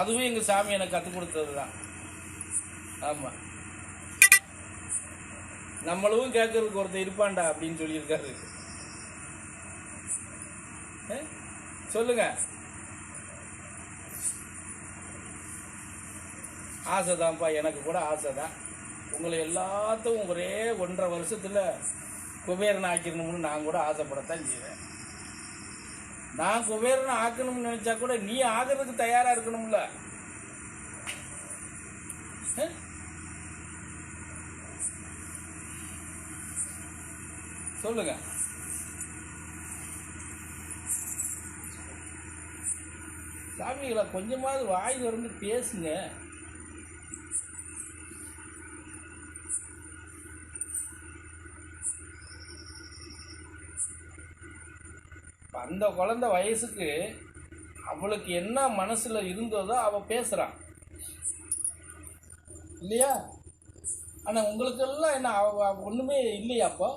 அதுவும் எங்கள் சாமி எனக்கு கற்றுக் கொடுத்தது தான் ஆமாம் நம்மளும் கேட்கறதுக்கு ஒருத்தர் இருப்பான்டா அப்படின்னு சொல்லியிருக்காரு. சொல்லுங்க. ஆசைதான்ப்பா எனக்கு கூட ஆசை தான் உங்களை எல்லாத்தையும் ஒரே ஒன்றரை வருஷத்தில் குபேரன் ஆக்கிடணும்னு நான் கூட ஆசைப்படத்தான் செய்வேன். நான் குபேரனை ஆக்கணும்னு நினைச்சா கூட நீ ஆகிறதுக்கு தயாரா இருக்கணும்ல. சொல்லுங்க. சாமிகளை கொஞ்சமாவது வாய் வந்து பேசுங்க. இப்போ அந்த குழந்தை வயசுக்கு அவளுக்கு என்ன மனசில் இருந்ததோ அவள் பேசுகிறான் இல்லையா? ஆனால் உங்களுக்கெல்லாம் என்ன அவ ஒன்றுமே இல்லையா அப்போ?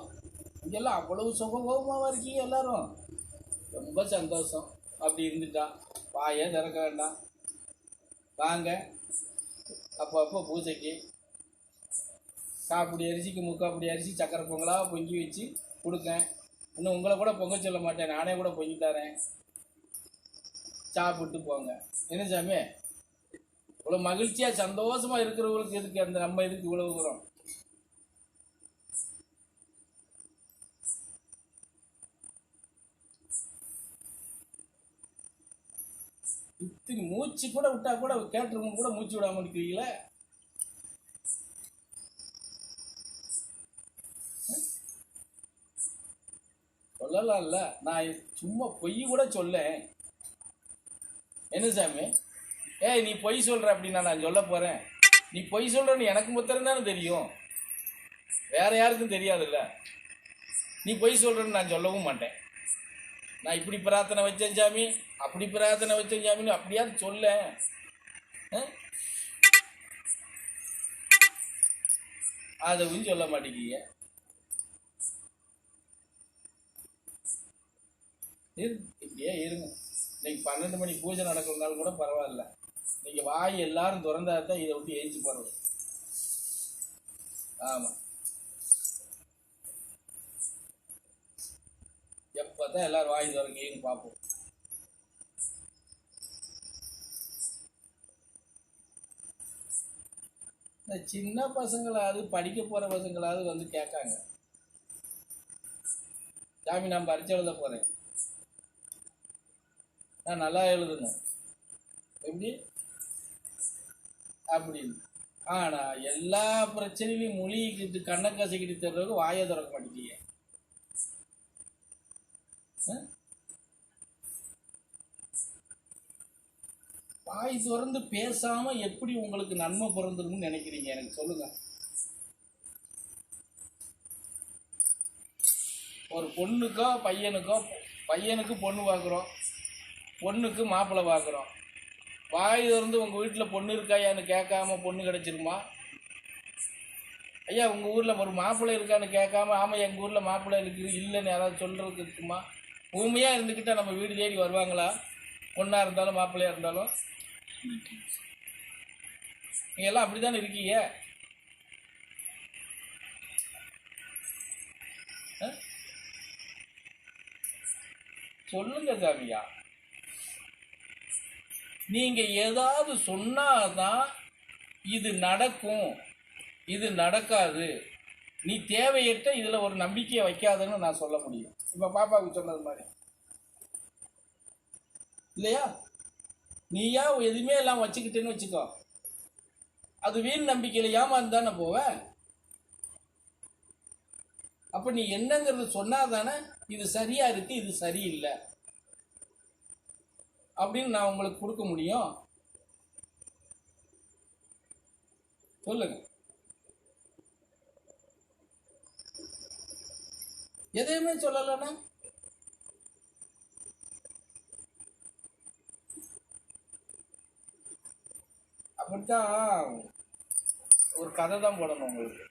இங்கெல்லாம் அவ்வளவு சுகபோகமாக இருக்கீங்க எல்லாரும். ரொம்ப சந்தோஷம். அப்படி இருந்துட்டா. வாயே திறக்க வேண்டாம். வாங்க. அப்போ அப்போ பூஜைக்கு சாப்பிடி அரிசிக்கு முக்காப்படி அரிசி சக்கரை பொங்கலாக பொங்கி வச்சு கொடுக்கேன். இன்னும் உங்களை கூட பொங்க சொல்ல மாட்டேன். நானே கூட பொங்கி தரேன். சாப்பிட்டு போங்க. என்ன சாமி? இவ்வளோ மகிழ்ச்சியாக சந்தோஷமாக இருக்கிறவங்களுக்கு எதுக்கு அந்த நம்ம எதுக்கு இவ்வளோ தூரம்? இத்தனை மூச்சு கூட விட்டா கூட கேட்டுருவோம் கூட மூச்சு விடாமல் இருக்கிறீங்களே? சொல்லலாம்ல நான் சும்மா பொய் கூட சொல்லேன். என்ன சாமி? ஏய் நீ பொய் சொல்கிற அப்படின்னா நான் சொல்ல போகிறேன் நீ பொய் சொல்கிறன்னு எனக்கு மொத்தம் தானே தெரியும். வேற யாருக்கும் தெரியாதுல்ல. நீ பொய் சொல்கிறன்னு நான் சொல்லவும் மாட்டேன். நான் இப்படி பிரார்த்தனை வச்சேன் சாமி அப்படி பிரார்த்தனை வச்சேன் சாமின்னு அப்படியாவது சொல்ல அதுவும் சொல்ல மாட்டேங்கிறீங்க. இப்படியே இருங்க. இன்னைக்கு பன்னெண்டு மணி பூஜை நடக்கிறதுனால கூட பரவாயில்ல. நீங்கள் வாய் எல்லாரும் திறந்தா தான் இதை விட்டு எரிஞ்சு போகிறது ஆமாம் எப்போ தான் எல்லாரும் வாய் திறக்கீங்கன்னு பார்ப்போம். இந்த சின்ன பசங்களாவது படிக்க போகிற பசங்களாவது வந்து கேட்காங்க. சாமி நான் பரிச்சை எழுத போகிறேன் நான் நல்லா எழுதணும் எப்படி? அப்படின்னு. ஆனா எல்லா பிரச்சனையும் மொழிக்கிட்டு கண்ணை கசக்கிட்டு தர்றதுக்கு வாயை திறக்க மாட்டேங்க வாய் திறந்து பேசாம எப்படி உங்களுக்கு நன்மை பிறந்துருன்னு நினைக்கிறீங்க? எனக்கு சொல்லுங்க. ஒரு பொண்ணுக்கோ பையனுக்கோ பையனுக்கு பொண்ணு பார்க்குறோம். பொண்ணுக்கு மாப்பிள்ளை பார்க்குறோம். வாய் திறந்து உங்கள் வீட்டில் பொண்ணு இருக்காயான்னு கேட்காம பொண்ணு கிடச்சிருமா? ஐயா உங்கள் ஊரில் ஒரு மாப்பிள்ளை இருக்கான்னு கேட்காம ஆமாம் எங்கள் ஊரில் மாப்பிள்ளை இருக்குது இல்லைன்னு யாராவது சொல்கிறதுக்கு இருக்குமா? பூமியாக இருந்துக்கிட்டால் நம்ம வீடு தேடி வருவாங்களா? பொண்ணாக இருந்தாலும் மாப்பிள்ளையாக இருந்தாலும்? நீங்கள் எல்லாம் அப்படித்தானே இருக்கீங்க? ஆ? சொல்லுங்க சாமியா. நீங்க ஏதாவது சொன்னாதான் இது நடக்கும். இது நடக்காது. நீ தேவையற்ற இதுல ஒரு நம்பிக்கையை வைக்காதுன்னு நான் சொல்ல முடியும். இப்ப பாப்பாவுக்கு சொன்னது மாதிரி. இல்லையா? நீயா எதுவுமே எல்லாம் வச்சுக்கிட்டேன்னு வச்சுக்கோ. அது வீண் நம்பிக்கையில ஏமாந்து தானே போவ? அப்ப நீ என்னங்கிறது சொன்னாதானே இது சரியா இருக்கு இது சரியில்லை. அப்படின்னு நான் உங்களுக்கு கொடுக்க முடியும். சொல்லுங்க. எதையுமே சொல்லலன்னா அப்படித்தான் ஒரு கதை தான் போடணும் உங்களுக்கு.